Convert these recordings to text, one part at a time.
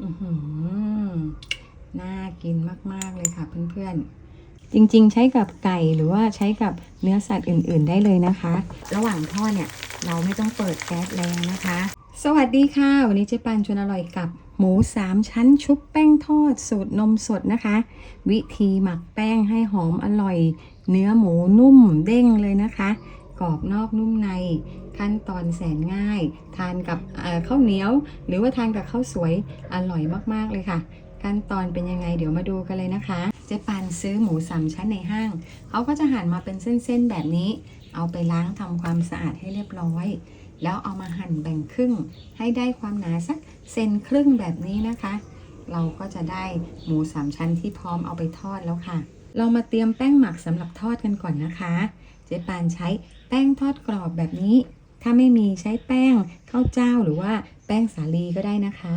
อื้อหือน่ากินมาก ๆ เลยค่ะเพื่อนๆ จริง ๆ ใช้กับไก่หรือว่าใช้กับเนื้อสัตว์อื่น ๆ ได้เลยนะคะ ระหว่างทอดเนี่ย เราไม่ต้องเปิดแก๊สแรงนะคะ สวัสดีค่ะ วันนี้เจ๊ปานชวนอร่อยกับหมู 3 ชั้นชุบแป้งทอด สูตรนมสดนะคะ วิธีหมักแป้งให้หอมอร่อย เนื้อหมูนุ่มเด้งเลยนะคะ กรอบนอกนุ่มใน ขั้นตอนแสนง่าย ทานกับข้าวเหนียว หรือว่าทานกับข้าวสวยอร่อยมากๆเลยค่ะ ขั้นตอนเป็นยังไงเดี๋ยวมาดูกันเลยนะคะ เจ๊ปานซื้อหมูสามชั้นในห้างเขาก็จะหั่นมาเป็นเส้นๆแบบนี้ เอาไปล้างทำความสะอาดให้เรียบร้อย แล้วเอามาหั่นแบ่งครึ่ง ให้ได้ความหนาสักเซนครึ่งแบบนี้นะคะ เราก็จะได้หมูสามชั้นที่พร้อมเอาไปทอดแล้วค่ะ เรามาเตรียมแป้งหมักสำหรับทอดกันก่อนนะคะ จ๊ปานใช้แป้งทอดกรอบแบบนี้ ถ้าไม่มีใช้แป้งข้าวเจ้าหรือว่าแป้งสาลีก็ได้นะคะ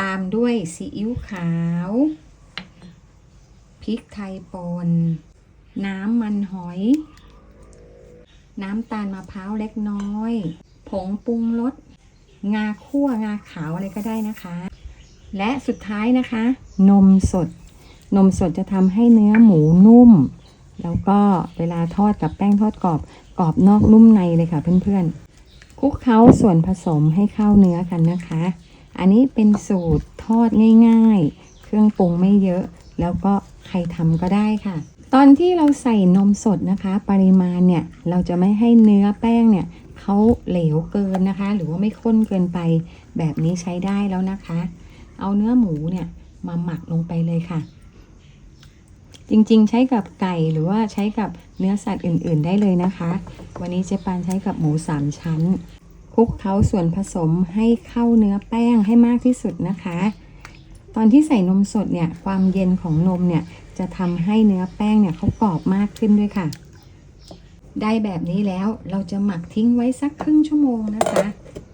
ตามด้วยซีอิ๊วขาวพริกไทยป่นน้ำมันหอย น้ำตาลมะพร้าวเล็กน้อย ผงปรุงรสงาคั่วงาขาวอะไรก็ได้นะคะ และสุดท้ายนะคะ นมสด นมสดจะทำให้เนื้อหมูนุ่ม แล้วก็เวลาทอดกับแป้งทอดกรอบกรอบนอกนุ่มในเลยค่ะเพื่อนๆคลุกเคล้าส่วนผสมให้เข้าเนื้อกันนะคะ อันนี้เป็นสูตรทอดง่าย ๆ เครื่องปรุงไม่เยอะ แล้วก็ใครทำก็ได้ค่ะ ตอนที่เราใส่นมสดนะคะ ปริมาณเนี่ยเราจะไม่ให้เนื้อแป้งเนี่ยเขาเหลวเกินนะคะ หรือว่าไม่ข้นเกินไปแบบนี้ใช้ได้แล้วนะคะ เอาเนื้อหมูเนี่ยมาหมักลงไปเลยค่ะ จริงๆ ใช้กับไก่หรือว่าใช้กับเนื้อสัตว์อื่น ๆ ได้เลยนะคะ วันนี้เจ๊ปานใช้กับหมูสามชั้นคลุกเคล้าส่วนผสมให้เข้าเนื้อแป้งให้มากที่สุดนะคะ ตอนที่ใส่นมสดเนี่ยความเย็นของนมเนี่ยจะทำให้เนื้อแป้งเนี่ยเขากรอบมากขึ้นด้วยค่ะ ได้แบบนี้แล้วเราจะหมักทิ้งไว้สักครึ่งชั่วโมงนะคะ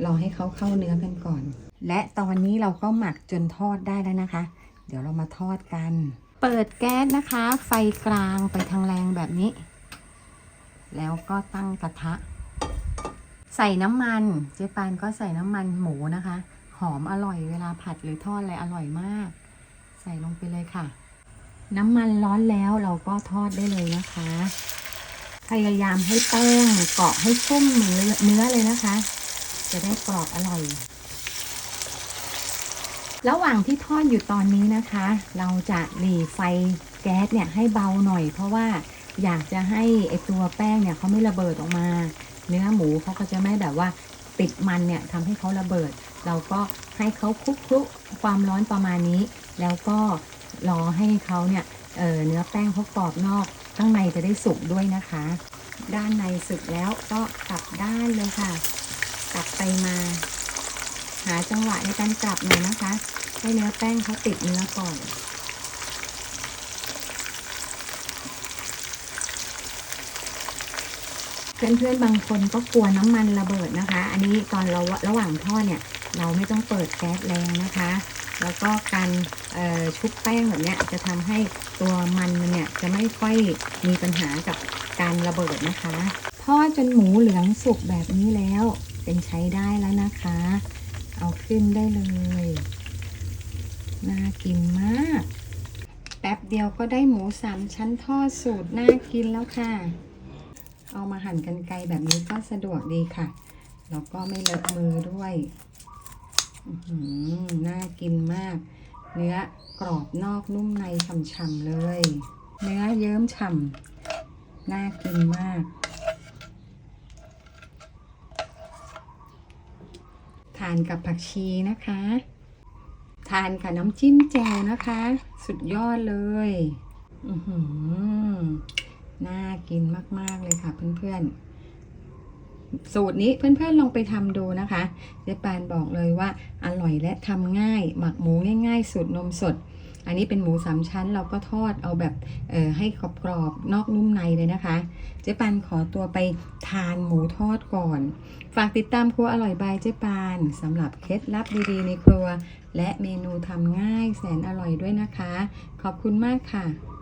รอให้เขาเข้าเนื้อกันก่อน และตอนนี้เราก็หมักจนทอดได้แล้วนะคะ เดี๋ยวเรามาทอดกัน เปิดแก๊สนะคะ ไฟกลางไปทางแรงแบบนี้ แล้วก็ตั้งกระทะ ใส่น้ำมัน เจ๊ปานก็ใส่น้ำมันหมูนะคะ หอมอร่อยเวลาผัดหรือทอดอะไรอร่อยมาก ใส่ลงไปเลยค่ะ น้ำมันร้อนแล้วเราก็ทอดได้เลยนะคะ พยายามให้แป้งเกาะให้ชุ่มเนื้อเนื้อเลยนะคะ จะได้กรอบอร่อย ระหว่างที่ทอดอยู่ตอนนี้นะคะ เราจะหลีไฟแก๊สเนี่ยให้เบาหน่อย เพราะว่าอยากจะให้ไอตัวแป้งเนี่ยเขาไม่ระเบิดออกมา เนื้อหมูเขาก็จะไม่แบบว่าติดมันเนี่ยทำให้เขาระเบิด เราก็ให้เขาคลุกคลุกความร้อนประมาณนี้ แล้วก็รอให้เขาเนี่ยเเนื้อแป้งเขากรอบนอก ข้างในจะได้สุกด้วยนะคะ ด้านในสุกแล้วก็กลับด้านเลยค่ะ กลับไปมา หาจังหวะในการกลับหน่อยนะคะ ให้เนื้อแป้งเขาติดเนื้อก่อนเพื่อนๆบางคนก็กลัวน้ำมันระเบิดนะคะ อันนี้ตอนเราระหว่างทอดเนี่ยเราไม่ต้องเปิดแก๊สแรงนะคะ แล้วก็การชุบแป้งแบบนี้จะทำให้ตัวมันมันเนี่ยจะไม่ค่อยมีปัญหากับการระเบิดนะคะทอดจนหมูเหลืองสุกแบบนี้แล้วเป็นใช้ได้แล้วนะคะ เอาขึ้นได้เลย น่ากินมาก แป๊บเดียวก็ได้หมูสามชั้นทอดสูตรน่ากินแล้วค่ะ เอามาหั่นกันไกลแบบนี้ก็สะดวกดีค่ะ แล้วก็ไม่เลอะมือด้วยน่ากินมาก เนื้อกรอบนอกนุ่มในฉ่ำๆเลย เนื้อเยิ้มฉ่ำน่ากินมากานกับผักชีนะคะ ทานกับน้ำจิ้มแจ่วนะคะ สุดยอดเลยอือหือน่ากินมาก ๆ เลยค่ะเพื่อนๆ สูตรนี้เพื่อนๆลองไปทำดูนะคะเจ๊ปานบอกเลยว่าอร่อยและทำง่าย หมักหมูง่าย ๆ สูตรนมสด อันนี้เป็นหมูสามชั้นเราก็ทอดเอาแบบเออให้กรอบๆนอกนุ่มในเลยนะคะ เจ๊ปานขอตัวไปทานหมูทอดก่อน ฝากติดตามครัวอร่อยบายเจ๊ปานสำหรับเคล็ดลับดีๆในครัว และเมนูทำง่ายแสนอร่อยด้วยนะคะ ขอบคุณมากค่ะ